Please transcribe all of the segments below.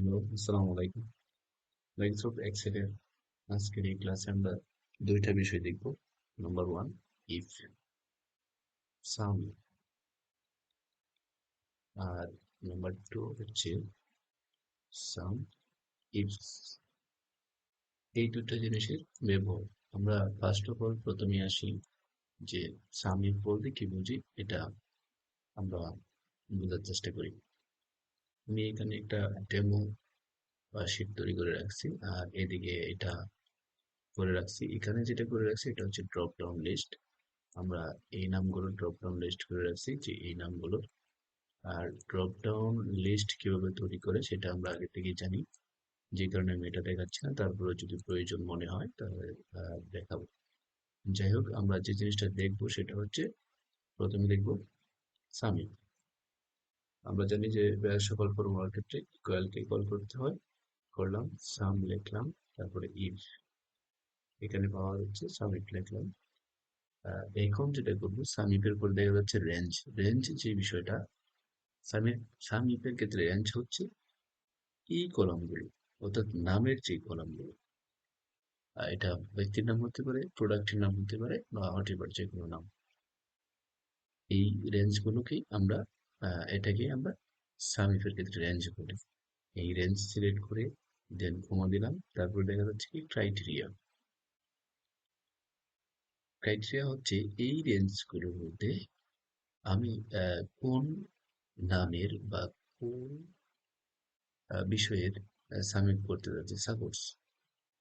Hello, আসসালামু আলাইকুম। Microsoft এক্সেলের আজকের এই ক্লাসে আমরা দুইটা বিষয় দেখব। নাম্বার ওয়ান ইফ সাম আর নাম্বার টু হচ্ছে সাম ইফস এই দুটো জিনিসের ব্যবহার। আমরা ফার্স্ট অফ অল প্রথমে আসি যে সাম ইফ বলতে কি বুঝি, এটা আমরা বোঝার চেষ্টা করি। আমি এখানে একটা ডেমো বা শীট তৈরি করে রাখছি। আর এদিকে এটা করে রাখছি। এখানে যেটা করে রাখছি, এটা হচ্ছে ড্রপ ডাউন লিস্ট আমরা এই নামগুলো ড্রপ ডাউন লিস্ট করে রাখছি যে এই নামগুলো। আর ড্রপ ডাউন লিস্ট কীভাবে তৈরি করে সেটা আমরা আগে থেকেই জানি। যে কারণে আমি এটা দেখাচ্ছি না। তারপরে যদি প্রয়োজন মনে হয় তাহলে দেখাবো। যাই হোক, আমরা যে জিনিসটা দেখব সেটা হচ্ছে, প্রথমে দেখব সামি আমরা জানি যে সকল ফর্মুলার ক্ষেত্রে ইকুয়ালকে কল করতে হয়। করলাম সাম লিখলাম, তারপরে ইফ এখানে পাওয়া যাচ্ছে সামিট লিখলাম। এখন যেটা করব সামিপের পর দেখা যাচ্ছে রেঞ্জ রেঞ্জ যে বিষয়টা সামিপ সামিপের ক্ষেত্রে রেঞ্জ হচ্ছে এই কলামগুলো অর্থাৎ নামের যে কলামগুলো এটা ব্যক্তির নাম হতে পারে প্রোডাক্টের নাম হতে পারে, বা হটিবার যে কোনো নাম। এই রেঞ্জগুলোকেই আমরা এটাকে আমরা সামিপের ক্ষেত্রে রেঞ্জ বলি এই রেঞ্জ সিলেক্ট করে দেন কমা দিলাম, তারপরে দেখা যাচ্ছে কি ক্রাইটেরিয়া ক্রাইটেরিয়া হচ্ছে এই রেঞ্জগুলোর মধ্যে আমি কোন নামের বা কোন বিষয়ের সাবমিট করতে যাচ্ছি। সাপোজ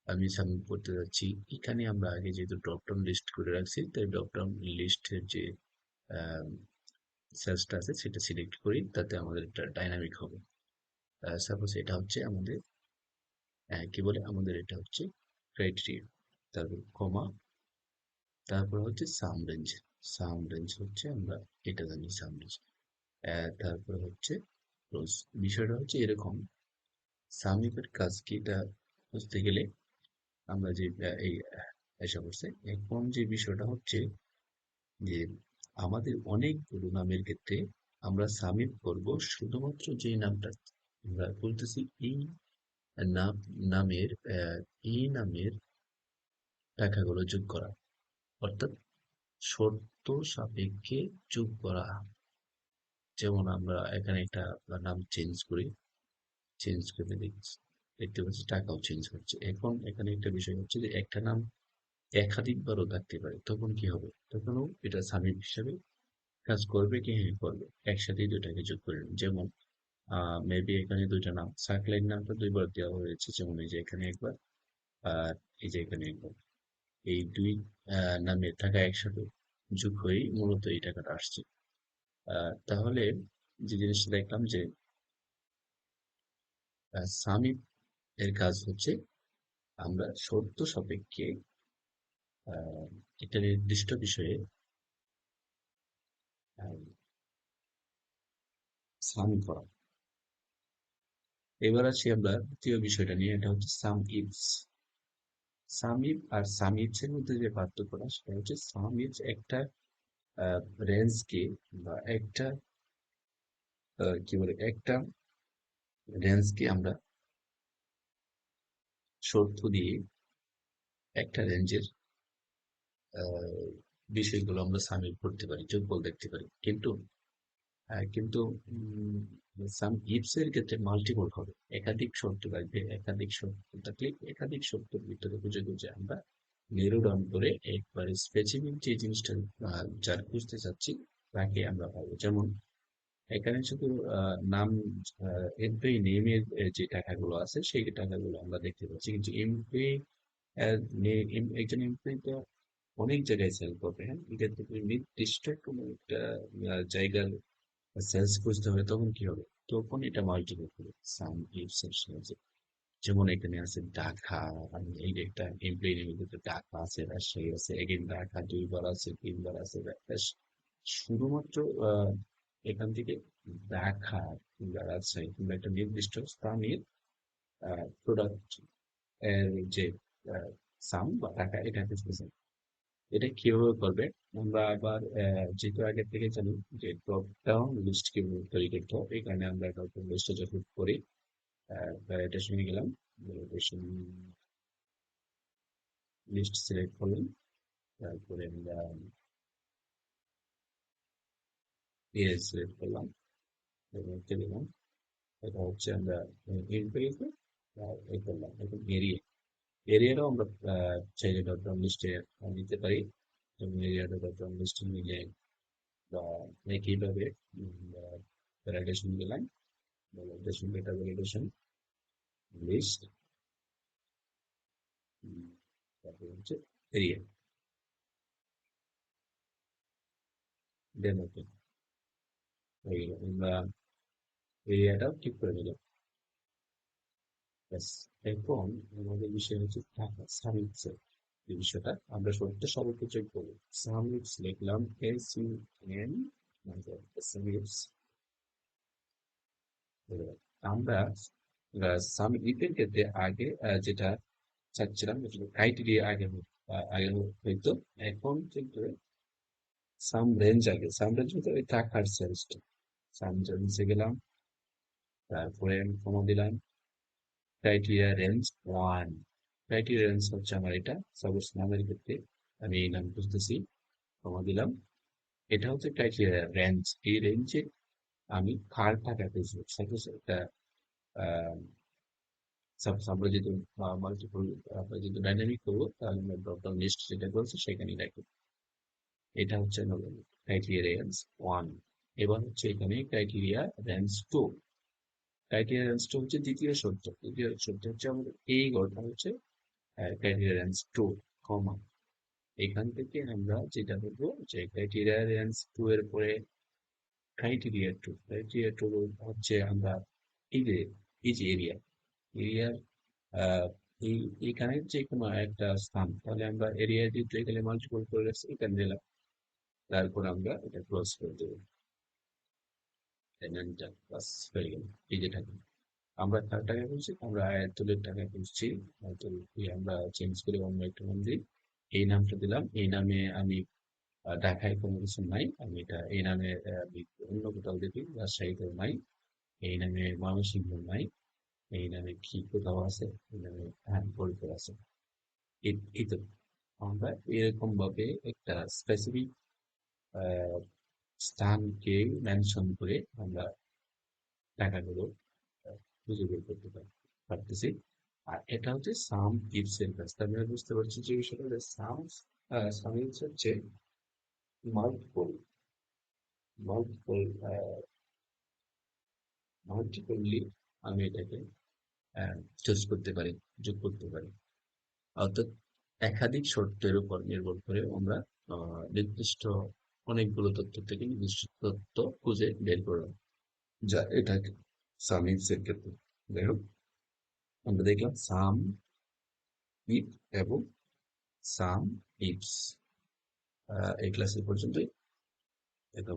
আমি সাবমিট করতে যাচ্ছি, এখানে আমরা আগে যেহেতু ড্রপডাউন লিস্ট করে রাখছি, তাই ড্রপডাউন লিস্টের যে সেলসটা আছে, সেটা সিলেক্ট করি, তাতে আমাদের একটা ডাইনামিক হবে। সাপোজ এটা হচ্ছে আমাদের কি বলে? আমাদের এটা হচ্ছে ক্রাইটেরিয়া তারপর কমা তারপর হচ্ছে সাম রেঞ্জ সাম রেঞ্জ হচ্ছে আমরা এটা জানি সাম রেঞ্জ তারপর হচ্ছে ক্লোজ বিষয়টা হচ্ছে এরকম সামিপের কাজ কি এটা বুঝতে গেলে আমরা যে এই এসে করছে এখন যে বিষয়টা হচ্ছে যে আমাদের অনেকগুলো নামের ক্ষেত্রে আমরা সামিট করব শুধুমাত্র যে নামটা আমরা বলতেছি এই নাম, নামের এই নামের টাকাগুলো যোগ করা। অর্থাৎ শর্ত সাপেক্ষে যোগ করা। যেমন আমরা এখানে একটা নাম চেঞ্জ করি। চেঞ্জ করে দেখছি, দেখতে পাচ্ছি টাকাও চেঞ্জ হচ্ছে। এখন এখানে একটা বিষয় হচ্ছে যে একটা নাম একাধিকবারও থাকতে পারে, তখন কি হবে? তখনও এটা সামিট হিসাবে কাজ করবে কি হ্যাঁ করবে। একসাথেই দুটাকে যোগ করে যেমন মেবি এখানে দুইটা নাম সাকলাইন নামটা দুইবার দেওয়া হয়েছে। যেমন এই যে এখানে একবার আর এই যে এখানে একবার। এই দুই নামের টাকা একসাথে যোগ হয়েই মূলত এই টাকাটা আসছে। তাহলে যে জিনিসটা দেখলাম যে সামিপ এর কাজ হচ্ছে আমরা শর্ত সাপেক্ষে একটা নির্দিষ্ট বিষয়ে সাম করা। এবার আছি আমরা তৃতীয় বিষয়টা নিয়ে, এটা হচ্ছে সাম ইভস সামিপ আর সামিপসের মধ্যে যে পার্থক্যটা, সেটা হচ্ছে সামিপস একটা রেঞ্জকে বা একটা কি বলে, একটা রেঞ্জকে আমরা শর্ত দিয়ে একটা রেঞ্জের বিষয়গুলো আমরা সামিল করতে পারি, যোগফল দেখতে পারি। কিন্তু কিন্তু সাম ইপস এর ক্ষেত্রে মাল্টিপল হবে। একাধিক শর্ত লাগবে, একাধিক শর্ত থাকলে একাধিক শর্তের ভিতরে খুঁজে খুঁজে আমরা নেরো করে একবারে স্পেসিফিক যে জিনিসটা যার খুঁজতে চাচ্ছি, তাকে আমরা পাবো। যেমন, এখানে শুধু নাম এমপ্লয়ি নেমের যে টাকাগুলো আছে, সেই টাকাগুলো আমরা দেখতে পাচ্ছি। কিন্তু এমপ্লয়ি একজন এমপ্লয়ি তো অনেক জায়গায় সেল করবে হ্যাঁ? এক্ষেত্রে নির্দিষ্ট কোনো একটা জায়গার সেলস খুঁজতে হবে তখন কি হবে? তখন এটা মাল্টিপল সাম ইফস এর সাহায্যে। যেমন এখানে আছে ঢাকা এই একটা এমপ্লয়ি নেমে ঢাকা আছে, রাজশাহী আছে এগেন ঢাকা দুইবার আছে, তিনবার আছে শুধুমাত্র এখান থেকে ঢাকা কিংবা রাজশাহী কিংবা একটা নির্দিষ্ট স্থানের প্রোডাক্টের যে সাম বা টাকা এটা খুঁজতেছে এটা কীভাবে করবে? আমরা আবার যেহেতু আগে থেকে জানি যে ড্রপ ডাউন লিস্ট কীভাবে তৈরি করতে হবে এখানে আমরা ড্রপ ডাউন লিস্টে যখন করি ভ্যালিডেশনে গেলাম। ভ্যালিডেশন লিস্ট সিলেক্ট করলাম। তারপরে আমরা পেজ সিলেক্ট করলাম। দিলাম এটা হচ্ছে আমরা এই করলাম। এখন এরিয়া এরিয়াটাও আমরা চাইলে ডট ডাউন লিস্টে নিতে পারি। এবং এরিয়াটা ডট ডাউন লিস্টে নিলে বা একইভাবে ভ্যালিডেশন গেলাম ভ্যালিডেশন ডেটা ভ্যালিডেশন লিস্ট তারপর হচ্ছে এরিয়া দেন ওকে হয়ে গেল। আমরা এরিয়াটাও ঠিক করে নিলাম। এখন আমাদের বিষয় হচ্ছে টাকা সামিটস এই বিষয়টা, আমরা সবটা সবাইকে চেক করব। সামিটস লিখলাম এস ইউ এন সামিটস আমরা সামিটের ক্ষেত্রে আগে যেটা চাচ্ছিলাম ক্রাইটেরিয়া আগে আগে হইতো। এখন কিন্তু সাম রেঞ্জ আগে সাম রেঞ্জ হতো ওই টাকার সেলসটা সাম রেঞ্জে গেলাম, তারপরে কমা দিলাম। Criteria range one criteria range হচ্ছে আমার এটা সাপোজ নামের ক্ষেত্রে আমি এই নাম খুঁজতেছি কমা দিলাম এটা হচ্ছে ক্রাইটেরিয়া রেঞ্জ এই রেঞ্জে আমি কার টাকা খুঁজবো সাপোজ একটা সাপোজ আমরা যেহেতু মাল্টিপল আমরা যেহেতু ডাইনামিক করব তাহলে আমরা ড্রপ ডাউন লিস্ট যেটা করছি সেখানেই রাখব এটা হচ্ছে ক্রাইটেরিয়া রেঞ্জ ওয়ান এবার হচ্ছে এখানে criteria range two criteria range two হচ্ছে দ্বিতীয় শর্ত দ্বিতীয় শর্ত হচ্ছে আমাদের এই গড়টা হচ্ছে ক্রাইটেরিয়া রেঞ্জ টু কমা এখান থেকে আমরা যেটা বলব যে ক্রাইটেরিয়া রেঞ্জ টু এর পরে ক্রাইটেরিয়া টু ক্রাইটেরিয়া টু হচ্ছে আমরা এই যে এই যে এরিয়া এরিয়ার এই, এখানে যে কোনো একটা স্থান, তাহলে আমরা এরিয়া যেহেতু এখানে মাল্টিপল করে রাখছি, এখানে দিলাম তারপর আমরা এটা ক্লোজ করে দেবো। বাস হয়ে গেল এই যে টাকা আমরা কার টাকা খুঁজছি আমরা আয়াতুলের টাকা খুঁজছি আয়াতুল আমরা চেঞ্জ করে অন্য একটা নাম দিই। এই নামটা দিলাম, এই নামে আমি ঢাকায় কোনো কিছু নাই, আমি এটা, এই নামে অন্য কোথাও দেখি রাজশাহীতেও নাই, এই নামে ময়মনসিংহ নাই, এই নামে কি কোথাও আছে, এই নামে হ্যাঁ ফরিদপুর আছে। এই তো। আমরা এরকম একটা স্পেসিফিক স্থানকে মেনশন করে আমরা টাকাগুলো খুঁজে বের করতে পারতেছি। আর এটা হচ্ছে সাম ইফস এর কাজ। তার মানে বুঝতে পারছি যে বিষয়টা সাম সাম ইফস হচ্ছে মাল্টিপল মাল্টিপল মাল্টিপলি আমি এটাকে চুজ করতে পারি, যোগ করতে পারি। অর্থাৎ একাধিক শর্তের উপর নির্ভর করে আমরা নির্দিষ্ট অনেকগুলো তথ্য থেকে নির্দিষ্ট তথ্য খুঁজে বের করা যা এটা সামিপসের ক্ষেত্রে। যাই হোক, আমরা দেখলাম সাম ইপ এবং সাম ইফস। এই ক্লাসের পর্যন্তই। দেখা